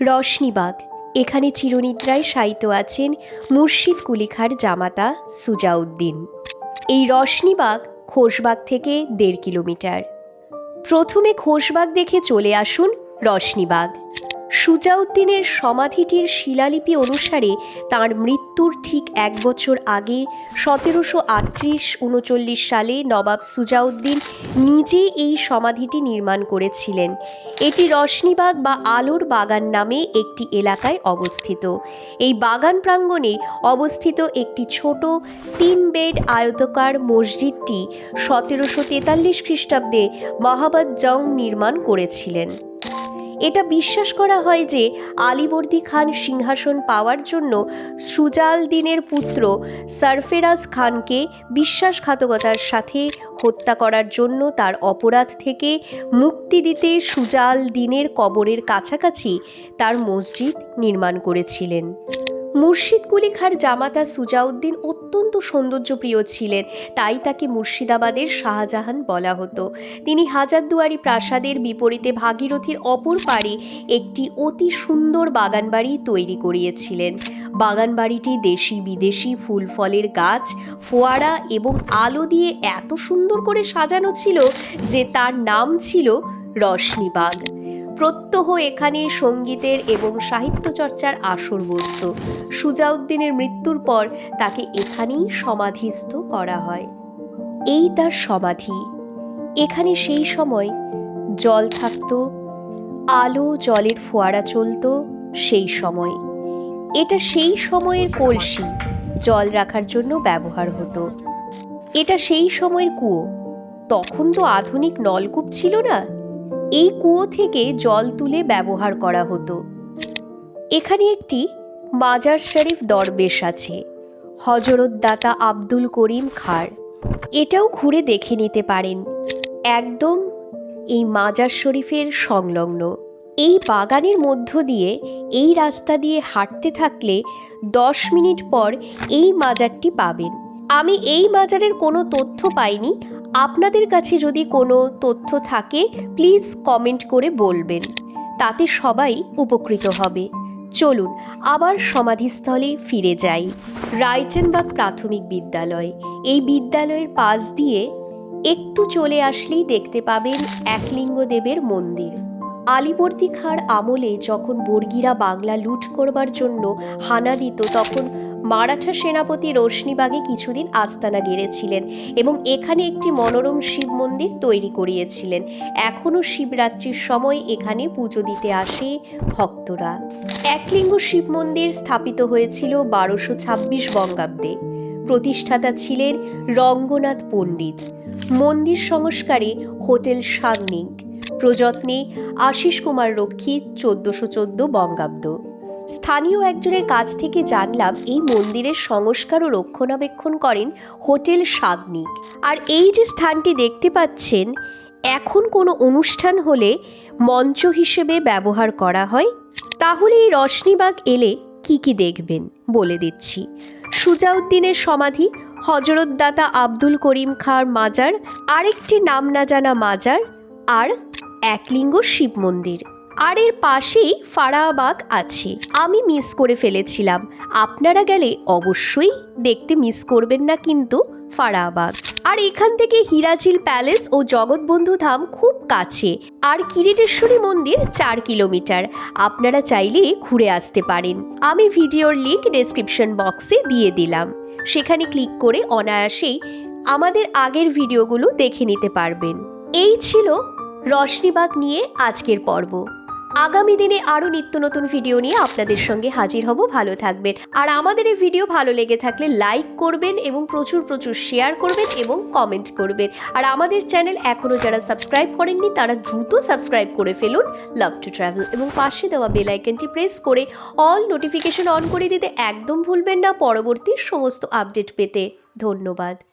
রশনিবাগ। এখানে চিরনিদ্রায় শায়িত আছেন মুর্শিদ কুলিখার জামাতা সুজাউদ্দিন। এই রশনিবাগ খোশবাগ থেকে দেড় কিলোমিটার। প্রথমে খোশবাগ দেখে চলে আসুন রশনিবাগ। সুজাউদ্দিনের সমাধিটির শিলালিপি অনুসারে তার মৃত্যুর ঠিক এক বছর আগে সতেরোশো আটত্রিশ উনচল্লিশ সালে নবাব সুজাউদ্দিন নিজে এই সমাধিটি নির্মাণ করেছিলেন। এটি রশনিবাগ বা আলোর বাগান নামে একটি এলাকায় অবস্থিত। এই বাগান প্রাঙ্গণে অবস্থিত একটি ছোট তিন বেড আয়তকার মসজিদটি সতেরোশো তেতাল্লিশ খ্রিস্টাব্দে মাহাবাদ জং নির্মাণ করেছিলেন। এটা বিশ্বাস করা হয় যে আলিবর্দী খান সিংহাসন পাওয়ার জন্য সুজাল দিনের পুত্র সারফেরাজ খানকে বিশ্বাসঘাতকতার সাথে হত্যা করার জন্য তার অপরাধ থেকে মুক্তি দিতে সুজাল দিনের কবরের কাছাকাছি তার মসজিদ নির্মাণ করেছিলেন। মুর্শিদ কুলি খাঁর জামাতা সুজাউদ্দিন অত্যন্ত সৌন্দর্যপ্রিয় ছিলেন। তাই তাকে মুর্শিদাবাদের শাহজাহান বলা হতো। তিনি হাজারদুয়ারি প্রাসাদের বিপরীতে ভাগীরথীর অপর পাড়ে একটি অতি সুন্দর বাগানবাড়ি তৈরি করিয়েছিলেন। বাগানবাড়িটি দেশি বিদেশি ফুল ফলের গাছ, ফোয়ারা এবং আলো দিয়ে এত সুন্দর করে সাজানো ছিল যে তার নাম ছিল রশনিবাগ প্রত্যহ এখানে সঙ্গীতের এবং সাহিত্য চর্চার আসর বসত সুজাউদ্দিনের মৃত্যুর পর তাকে এখানেই সমাধিস্থ করা হয়। এই তার সমাধি। এখানে সেই সময় জল থাকত, আলো জলের ফোয়ারা চলতো সেই সময়। এটা সেই সময়ের কলসি, জল রাখার জন্য ব্যবহার হতো। এটা সেই সময়ের কুয়ো। তখন তো আধুনিক নলকূপ ছিল না? এই কুয়ো থেকে জল তুলে ব্যবহার করা হতো। এখানে একটি মাজার শরীফ দরবেশ আছে হজরত দাতা আব্দুল করিম খার। এটাও ঘুরে দেখে নিতে পারেন। একদম এই মাজার শরীফের সংলগ্ন। এই বাগানের মধ্য দিয়ে, এই রাস্তা দিয়ে হাঁটতে থাকলে দশ মিনিট পর এই মাজারটি পাবেন। আমি এই মাজারের কোনো তথ্য পাইনি আপনাদের কাছে যদি কোনো তথ্য থাকে প্লিজ কমেন্ট করে বলবেন। তাতে সবাই উপকৃত হবে। চলুন, আবার সমাধিস্থলে ফিরে যাই। রাইটেনবাগ প্রাথমিক বিদ্যালয়। এই বিদ্যালয়ের পাশ দিয়ে একটু চলে আসলেই দেখতে পাবেন একলিঙ্গদেবের মন্দির। আলিবর্দী খাঁর আমলে যখন বর্গীরা বাংলা লুট করবার জন্য হানা দিত, তখন মারাঠা সেনাপতি রোশনিবাগে কিছুদিন আস্তানা গেড়েছিলেন এবং এখানে একটি মনোরম শিব মন্দির তৈরি করিয়েছিলেন। এখনও শিবরাত্রির সময় এখানে পুজো দিতে আসে ভক্তরা। একলিঙ্গ শিব মন্দির স্থাপিত হয়েছিল বারোশো ছাব্বিশ বঙ্গাব্দে। প্রতিষ্ঠাতা ছিলেন রঙ্গনাথ পণ্ডিত। মন্দির সংস্কারে হোটেল সাগনিক প্রযত্নে আশিস কুমার রক্ষী চোদ্দশো চোদ্দ বঙ্গাব্দ। স্থানীয় একজনের কাছ থেকে জানলাম এই মন্দিরের সংস্কার ও রক্ষণাবেক্ষণ করেন হোটেল সাগনিক আর এই যে স্থানটি দেখতে পাচ্ছেন, এখন কোনো অনুষ্ঠান হলে মঞ্চ হিসেবে ব্যবহার করা হয়। তাহলে এই রশনিবাগ এলে কি কি দেখবেন বলে দিচ্ছি। সুজাউদ্দিনের সমাধি হজরত দাতা আব্দুল করিম খাঁর মাজার, আরেকটি নাম না জানা মাজার, আর একলিঙ্গ শিব মন্দির। আর এর পাশেই ফারাবাগ আছে। আমি মিস করে ফেলেছিলাম। আপনারা গেলে অবশ্যই দেখতে মিস করবেন না কিন্তু ফারাবাগ আর এখান থেকে হিরাঝিল প্যালেস ও জগৎবন্ধু ধাম খুব কাছে। আর কিরিটেশ্বরী মন্দির চার কিলোমিটার। আপনারা চাইলে ঘুরে আসতে পারেন। আমি ভিডিওর লিঙ্ক ডেসক্রিপশন বক্সে দিয়ে দিলাম। সেখানে ক্লিক করে অনায়াসেই আমাদের আগের ভিডিওগুলো দেখে নিতে পারবেন। এই ছিল রশনিবাগ নিয়ে আজকের পর্ব। আগামী দিনে আরও নিত্য নতুন ভিডিও নিয়ে আপনাদের সঙ্গে হাজির হব। ভালো থাকবেন। আর আমাদের এই ভিডিও ভালো লেগে থাকলে লাইক করবেন এবং প্রচুর প্রচুর শেয়ার করবেন এবং কমেন্ট করবেন। আর আমাদের চ্যানেল এখনও যারা সাবস্ক্রাইব করেননি, তারা দ্রুত সাবস্ক্রাইব করে ফেলুন। লাভ টু ট্রাভেল এবং পাশে দেওয়া বেল আইকনটি প্রেস করে অল নোটিফিকেশন অন করে দিতে একদম ভুলবেন না। পরবর্তী সমস্ত আপডেট পেতে ধন্যবাদ।